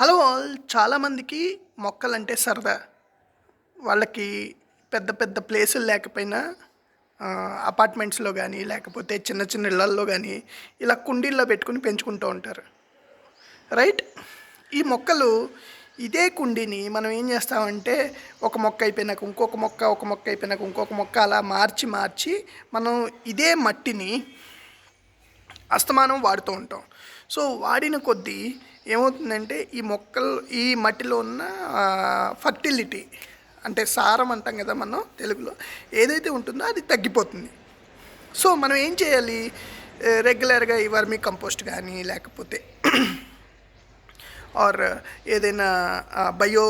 Hello all. చాలామందికి మొక్కలంటే సరదా. వాళ్ళకి పెద్ద పెద్ద ప్లేసులు లేకపోయినా అపార్ట్మెంట్స్లో కానీ లేకపోతే చిన్న చిన్న ఇళ్ళల్లో కానీ ఇలా కుండీల్లో పెట్టుకుని పెంచుకుంటూ ఉంటారు. రైట్? ఈ మొక్కలు ఇదే కుండీని మనం ఏం చేస్తామంటే ఒక మొక్క అయిపోయినాక ఇంకొక మొక్క ఒక మొక్క అయిపోయినాక ఇంకొక మొక్క అలా మార్చి మార్చి మనం ఇదే మట్టిని అస్తమానం వాడుతూ ఉంటాం. సో వాడిన కొద్దీ ఏమవుతుందంటే ఈ మొక్కలు ఈ మట్టిలో ఉన్న ఫర్టిలిటీ అంటే సారం అంటాం కదా మనం తెలుగులో ఏదైతే ఉంటుందో అది తగ్గిపోతుంది. సో మనం ఏం చేయాలి? రెగ్యులర్గా ఈ వర్మీ కంపోస్ట్ కానీ లేకపోతే ఆర్ ఏదైనా బయో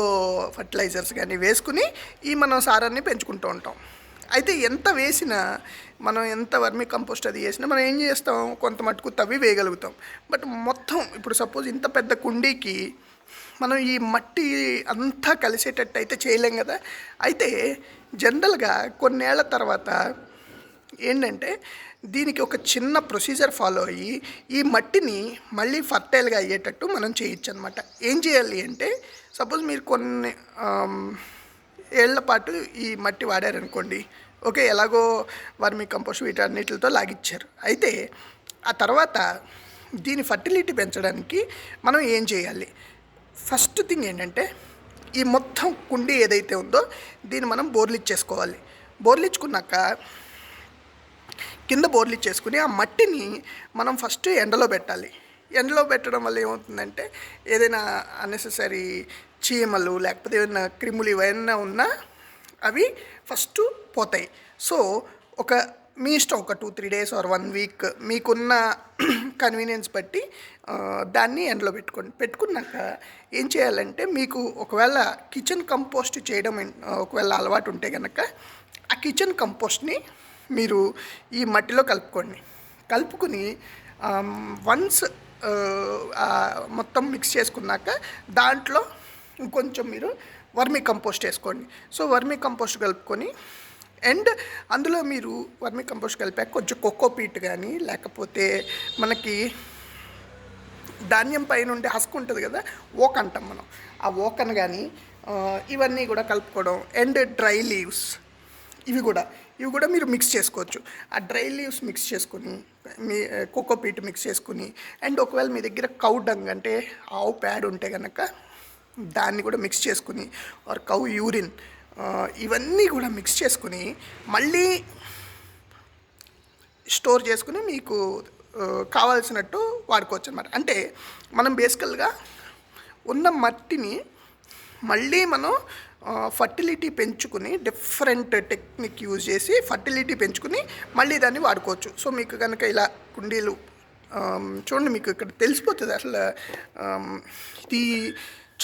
ఫర్టిలైజర్స్ కానీ వేసుకుని ఈ మనం సారాన్ని పెంచుకుంటూ ఉంటాం. అయితే ఎంత వేసినా మనం ఎంత వర్మి కంపోస్ట్ అది వేసినా మనం ఏం చేస్తాం? కొంత మటుకు తవ్వి వేయగలుగుతాం. బట్ మొత్తం ఇప్పుడు సపోజ్ ఇంత పెద్ద కుండీకి మనం ఈ మట్టి అంతా కలిసేటట్టు అయితే చేయలేం కదా. అయితే జనరల్గా కొన్నేళ్ళ తర్వాత ఏంటంటే దీనికి ఒక చిన్న ప్రొసీజర్ ఫాలో అయ్యి ఈ మట్టిని మళ్ళీ ఫర్టైల్గా అయ్యేటట్టు మనం చేయొచ్చు అనమాట ఏం చేయాలి అంటే సపోజ్ మీరు కొన్ని ఏళ్ళ పాటు ఈ మట్టి వాడారనుకోండి ఓకే ఎలాగో వర్మి కంపోస్ట్ వీటన్నిటితో లాగిచ్చారు. అయితే ఆ తర్వాత దీని ఫర్టిలిటీ పెంచడానికి మనం ఏం చేయాలి? ఫస్ట్ థింగ్ ఏంటంటే ఈ మొత్తం కుండీ ఏదైతే ఉందో దీన్ని మనం బోర్లిచ్చేసుకోవాలి బోర్లిచ్చుకున్నాక కింద బోర్లిచ్చేసుకుని ఆ మట్టిని మనం ఫస్ట్ ఎండలో పెట్టాలి. ఎండలో పెట్టడం వల్ల ఏమవుతుందంటే ఏదైనా అన్నెసెసరీ చీమలు లేకపోతే ఏదైనా క్రిములు ఇవైనా ఉన్నా అవి ఫస్ట్ పోతాయి. సో ఒక మీ ఇష్టం ఒక two three days or one week మీకున్న కన్వీనియన్స్ బట్టి దాన్ని ఎండలో పెట్టుకోండి. పెట్టుకున్నాక ఏం చేయాలంటే మీకు ఒకవేళ కిచెన్ కంపోస్ట్ చేయడం ఒకవేళ అలవాటు ఉంటే కనుక ఆ కిచెన్ కంపోస్ట్ని మీరు ఈ మట్టిలో కలుపుకోండి. కలుపుకుని వన్స్ మొత్తం మిక్స్ చేసుకున్నాక దాంట్లో ఇంకొంచెం మీరు వర్మీ కంపోస్ట్ వేసుకోండి. సో వర్మీ కంపోస్ట్ కలుపుకొని అండ్ అందులో మీరు వర్మీ కంపోస్ట్ కలిపాక కొంచెం కొక్కో పీట్ కానీ లేకపోతే మనకి ధాన్యం పైన ఉండే హస్క్ ఉంటుంది కదా ఓక్ అంటాం మనం. ఆ ఓకను కానీ ఇవన్నీ కూడా కలుపుకోవడం అండ్ డ్రై లీవ్స్ ఇవి కూడా. ఇవి కూడా మీరు మిక్స్ చేసుకోవచ్చు. ఆ డ్రై లీవ్స్ మిక్స్ చేసుకొని మీ కోకోపీట్ మిక్స్ చేసుకుని అండ్ ఒకవేళ మీ దగ్గర కౌ డంగ్ అంటే ఆవు ప్యాడ్ ఉంటే కనుక దాన్ని కూడా మిక్స్ చేసుకుని ఆర్ కౌ యూరిన్ ఇవన్నీ కూడా మిక్స్ చేసుకుని మళ్ళీ స్టోర్ చేసుకుని మీకు కావాల్సినట్టు వాడుకోవచ్చు అనమాట అంటే మనం బేసికల్గా ఉన్న మట్టిని మళ్ళీ మనం ఫర్టిలిటీ పెంచుకుని డిఫరెంట్ టెక్నిక్ యూజ్ చేసి ఫర్టిలిటీ పెంచుకుని మళ్ళీ దాన్ని వాడుకోవచ్చు. సో మీకు కనుక ఇలా కుండీలు చూడండి మీకు ఇక్కడ తెలిసిపోతుంది అసలు ఇది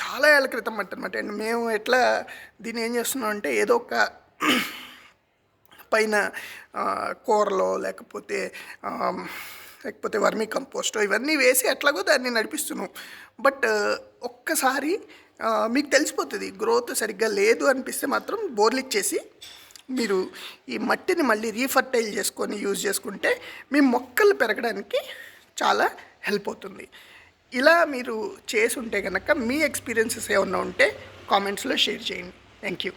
చాలా ఏళ్ళ క్రితం అంటనమాట. అండ్ మేము ఎట్లా దీన్ని ఏం చేస్తున్నాం అంటే ఏదో ఒక పైన కూరలో లేకపోతే లేకపోతే వర్మీ కంపోస్టో ఇవన్నీ వేసి ఎట్లాగో దాన్ని నడిపిస్తున్నాం. బట్ ఒక్కసారి మీకు తెలిసిపోతుంది గ్రోత్ సరిగ్గా లేదు అనిపిస్తే మాత్రం బోర్లు ఇచ్చేసి మీరు ఈ మట్టిని మళ్ళీ రీఫర్టైల్ చేసుకొని యూజ్ చేసుకుంటే మీ మొక్కలు పెరగడానికి చాలా హెల్ప్ అవుతుంది. ఇలా మీరు చేసి ఉంటే కనుక మీ ఎక్స్పీరియన్సెస్ ఏమన్నా ఉంటే కామెంట్స్లో షేర్ చేయండి. Thank you